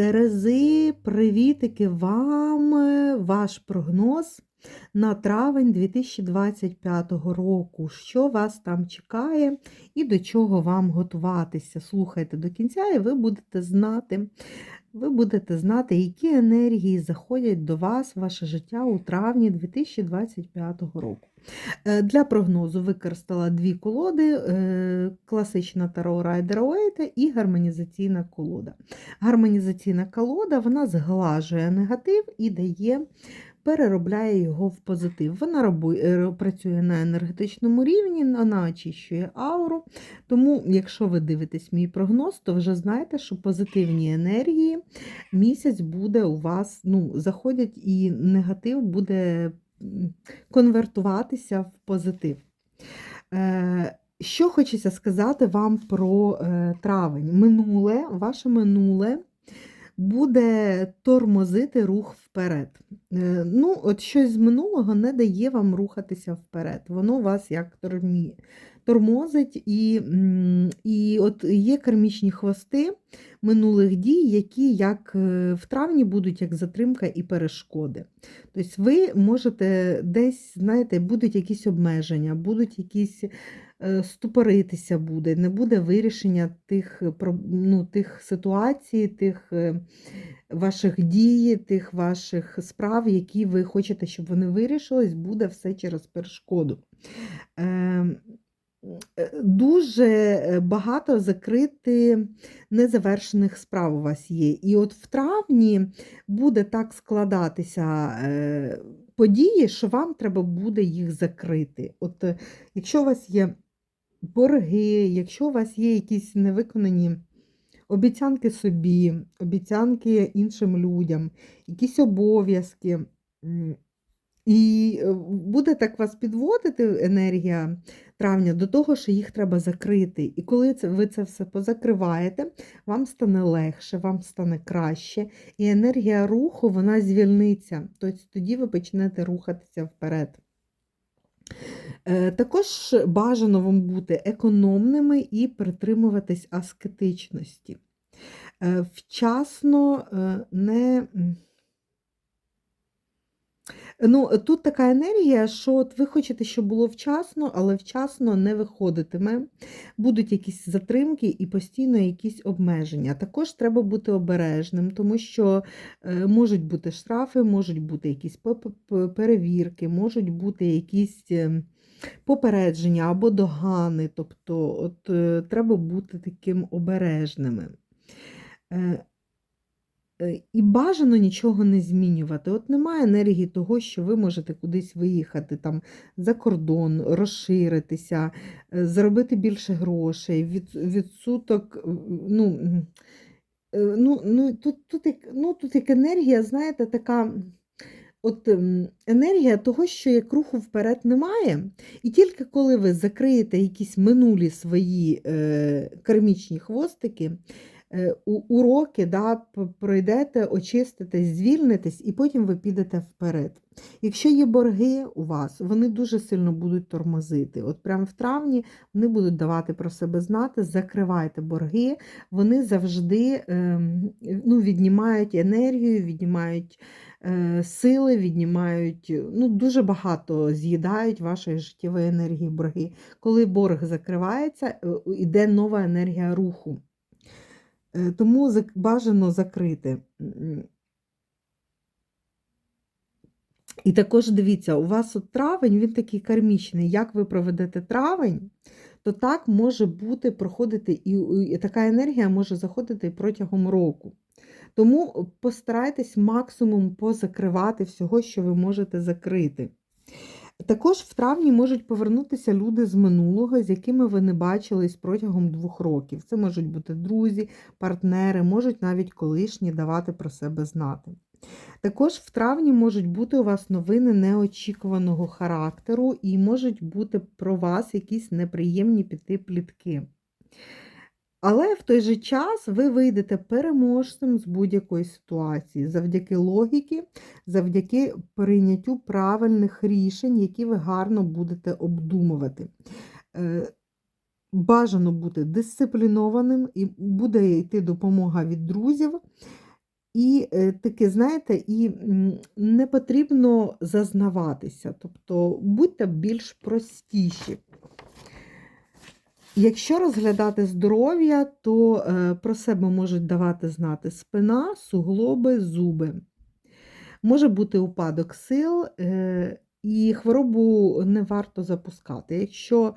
Терези, привітики вам! е, Ваш прогноз на травень 2025 року. Що вас там чекає і до чого вам готуватися? Слухайте до кінця, і ви будете знати, ви будете знати, які енергії заходять до вас, в ваше життя у травні 2025 року. Е, Для прогнозу використала дві колоди: е, класична Таро Райдера Уейта і гармонізаційна колода. Гармонізаційна колода вона зглажує негатив і дає, переробляє його в позитив. Вона робу- е, працює на енергетичному рівні, вона очищує ауру. Тому, якщо ви дивитесь мій прогноз, то вже знаєте, що позитивні енергії місяць буде у вас, ну, заходять, і негатив буде конвертуватися в позитив. Е, Що хочеться сказати вам про е, травень? Минуле, ваше минуле буде тормозити рух вперед. Е, Ну, от щось з минулого не дає вам рухатися вперед. Воно вас як тормозить, і, і от є кармічні хвости минулих дій, які як е, в травні будуть як затримка і перешкоди. Тобто ви можете десь, знаєте, будуть якісь обмеження, будуть якісь е, ступоритися буде, не буде вирішення тих, е, ну, тих ситуацій, тих ваших дій, тих ваших справ, які ви хочете, щоб вони вирішились, буде все через перешкоду. Е, Дуже е, багато закрити незавершених справ у вас є. І от в травні буде так складатися е, події, що вам треба буде їх закрити. От якщо у вас є борги, якщо у вас є якісь невиконані обіцянки собі, обіцянки іншим людям, якісь обов'язки. І е, буде так вас підводити енергія травня до того, що їх треба закрити. І коли ви це все позакриваєте, вам стане легше, вам стане краще, і енергія руху вона звільниться. Тобто тоді ви почнете рухатися вперед. Е, Також бажано вам бути економними і притримуватись аскетичності. Е, Вчасно не. Ну, тут така енергія, що от ви хочете, щоб було вчасно, але вчасно не виходитиме. Будуть якісь затримки і постійно якісь обмеження. Також треба бути обережним, тому що е, можуть бути штрафи, можуть бути якісь пе- пе- перевірки, можуть бути якісь е, попередження або догани. Тобто, от е, треба бути таким обережними. Е, І бажано нічого не змінювати. От немає енергії того, що ви можете кудись виїхати там за кордон, розширитися, е, заробити більше грошей, від, відсоток. е, Ну, ну, ну, тут, тут, як, ну, тут як енергія, знаєте, така. От ем, енергія того, що як руху вперед немає, і тільки коли ви закриєте якісь минулі свої е, кармічні хвостики, уроки да, пройдете, очиститесь, звільнитесь, і потім ви підете вперед. Якщо є борги у вас, вони дуже сильно будуть тормозити. От прямо в травні вони будуть давати про себе знати, закривайте борги, вони завжди ем, ну, віднімають енергію, віднімають е, сили, віднімають, ну, дуже багато з'їдають вашої життєвої енергії борги. Коли борг закривається, е, йде нова енергія руху. Е, Тому бажано закрити. І також дивіться, у вас от травень, він такий кармічний. Як ви проведете травень, то так може бути проходити, і, і така енергія може заходити протягом року. Тому постарайтесь максимум позакривати всього, що ви можете закрити. Також в травні можуть повернутися люди з минулого, з якими ви не бачились протягом двох років. Це можуть бути друзі, партнери, можуть навіть колишні давати про себе знати. Також в травні можуть бути у вас новини неочікуваного характеру і можуть бути про вас якісь неприємні піти плітки. Але в той же час ви вийдете переможцем з будь-якої ситуації завдяки логіки, завдяки прийняттю правильних рішень, які ви гарно будете обдумувати. Е, Бажано бути дисциплінованим і буде йти допомога від друзів. І е, таке, знаєте, і не потрібно зазнаватися, тобто будьте більш простіші. Якщо розглядати здоров'я, то е, про себе можуть давати знати спина, суглоби, зуби. Може бути упадок сил, е, і хворобу не варто запускати. Якщо,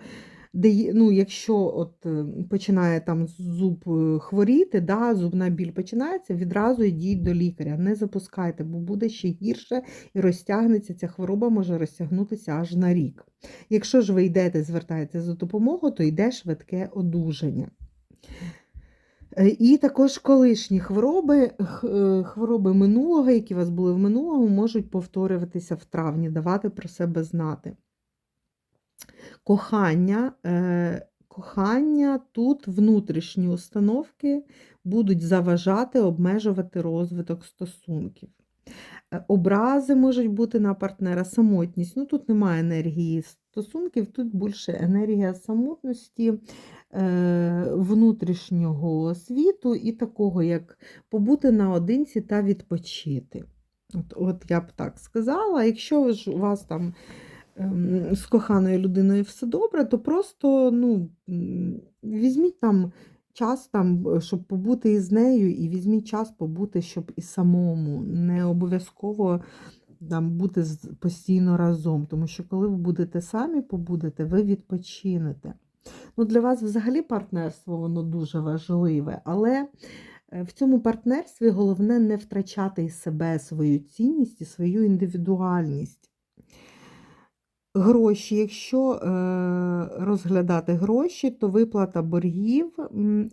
дає- ну, якщо от, е, починає там зуб е, хворіти, да, зубна біль починається, відразу йдіть до лікаря. Не запускайте, бо буде ще гірше і розтягнеться. Ця хвороба може розтягнутися аж на рік. Якщо ж ви йдете, звертаєтеся за допомогою, то йде швидке одужання. Е, І також колишні хвороби, хвороби минулого, які у вас були в минулому, можуть повторюватися в травні, давати про себе знати. Кохання, е, кохання тут внутрішні установки будуть заважати, обмежувати розвиток стосунків. Е, Образи можуть бути на партнера, самотність. Ну, тут немає енергії стосунків, тут більше енергія самотності, е, внутрішнього світу і такого, як побути наодинці та відпочити. От, от я б так сказала. Якщо ж у вас там з коханою людиною все добре, то просто ну, візьміть там час, там, щоб побути із нею, і візьміть час побути, щоб і самому. Не обов'язково там, бути постійно разом, тому що коли ви будете самі побудете, ви відпочинете. Ну, для вас взагалі партнерство воно дуже важливе, але е, в цьому партнерстві головне не втрачати із себе свою цінність і свою індивідуальність. Гроші, якщо е, розглядати гроші, то виплата боргів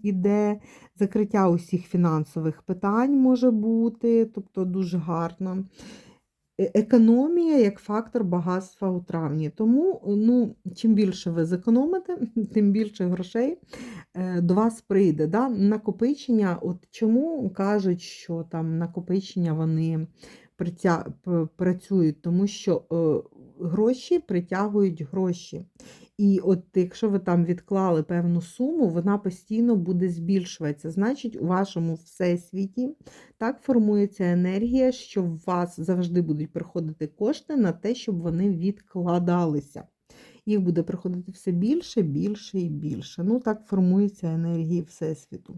іде, закриття усіх фінансових питань може бути, тобто дуже гарно. Е- Економія як фактор багатства у травні. Тому ну, чим більше ви зекономите, тим більше грошей е, до вас прийде. Да? Накопичення, от чому кажуть, що там накопичення вони працюють, тому що е, гроші притягують гроші. І от якщо ви там відклали певну суму, вона постійно буде збільшуватися. Значить, у вашому всесвіті так формується енергія, що в вас завжди будуть приходити кошти на те, щоб вони відкладалися. Їх буде приходити все більше, більше і більше. Ну, так формується енергія Всесвіту.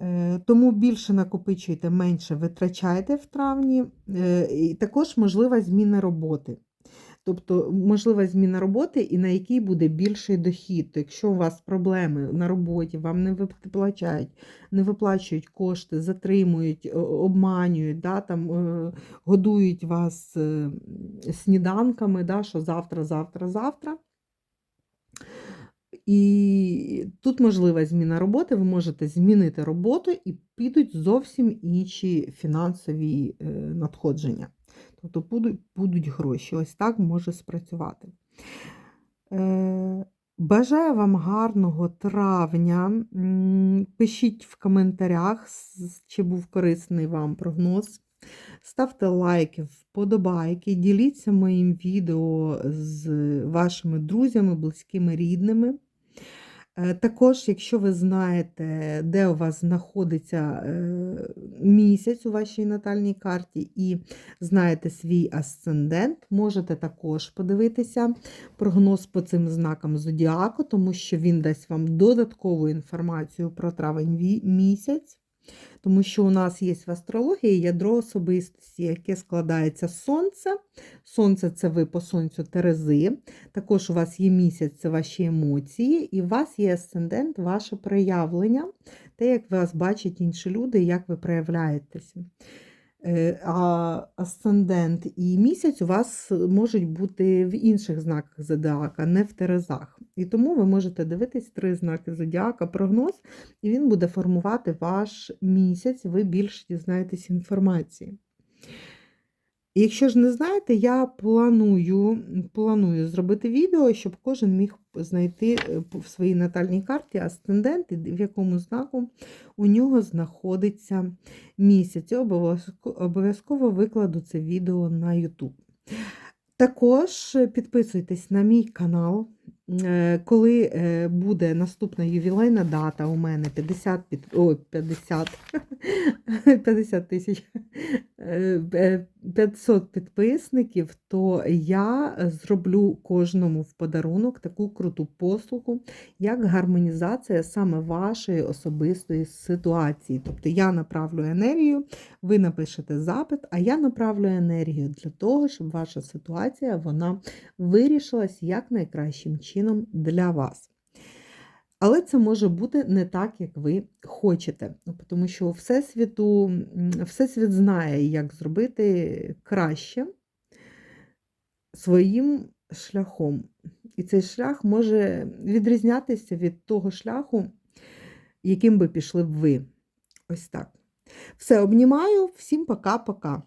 Е, Тому більше накопичуйте, менше витрачайте в травні. Е, І також можлива зміна роботи. Тобто можлива зміна роботи, і на якій буде більший дохід. То якщо у вас проблеми на роботі, вам не виплачають, не виплачують кошти, затримують, обманюють, да, там, е, годують вас сніданками, да, що завтра, завтра, завтра. І тут можлива зміна роботи, ви можете змінити роботу і підуть зовсім інші фінансові е, надходження. Тобто будуть, гроші. Ось так може спрацювати. Е, Бажаю вам гарного травня. Пишіть в коментарях, чи був корисний вам прогноз. Ставте лайки, вподобайки, діліться моїм відео з вашими друзями, близькими, рідними. Е, Також, якщо ви знаєте, де у вас знаходиться е, місяць у вашій натальній карті і знаєте свій асцендент, можете також подивитися прогноз по цим знакам зодіаку, тому що він дасть вам додаткову інформацію про травень місяць. Тому що у нас є в астрології ядро особистості, яке складається з сонця. Сонце це ви по сонцю Терези. Також у вас є місяць, це ваші емоції, і у вас є асцендент, ваше проявлення, те, як вас бачать інші люди, як ви проявляєтеся. Е, А асцендент і місяць у вас можуть бути в інших знаках зодіака, не в Терезах. І тому ви можете дивитись три знаки зодіака, прогноз, і він буде формувати ваш місяць, ви більше дізнаєтесь інформації. Якщо ж не знаєте, я планую, планую зробити відео, щоб кожен міг знайти е, в своїй натальній карті асцендент, в якому знаку у нього знаходиться місяць. Обов'язково викладу це відео на YouTube. Також підписуйтесь на мій канал, е, коли е, буде наступна ювілейна дата у мене 50 під... Ой, 50 50 тисяч 500 підписників, то я зроблю кожному в подарунок таку круту послугу, як гармонізація саме вашої особистої ситуації. Тобто я направлю енергію, ви напишете запит, а я направлю енергію для того, щоб ваша ситуація вона вирішилась як найкращим чином для вас. Але це може бути не так, як ви хочете, Ну, тому що Всесвіту, Всесвіт знає, як зробити краще своїм шляхом. І цей шлях може відрізнятися від того шляху, яким би пішли б ви. Ось так. Все, обнімаю, всім пока-пока.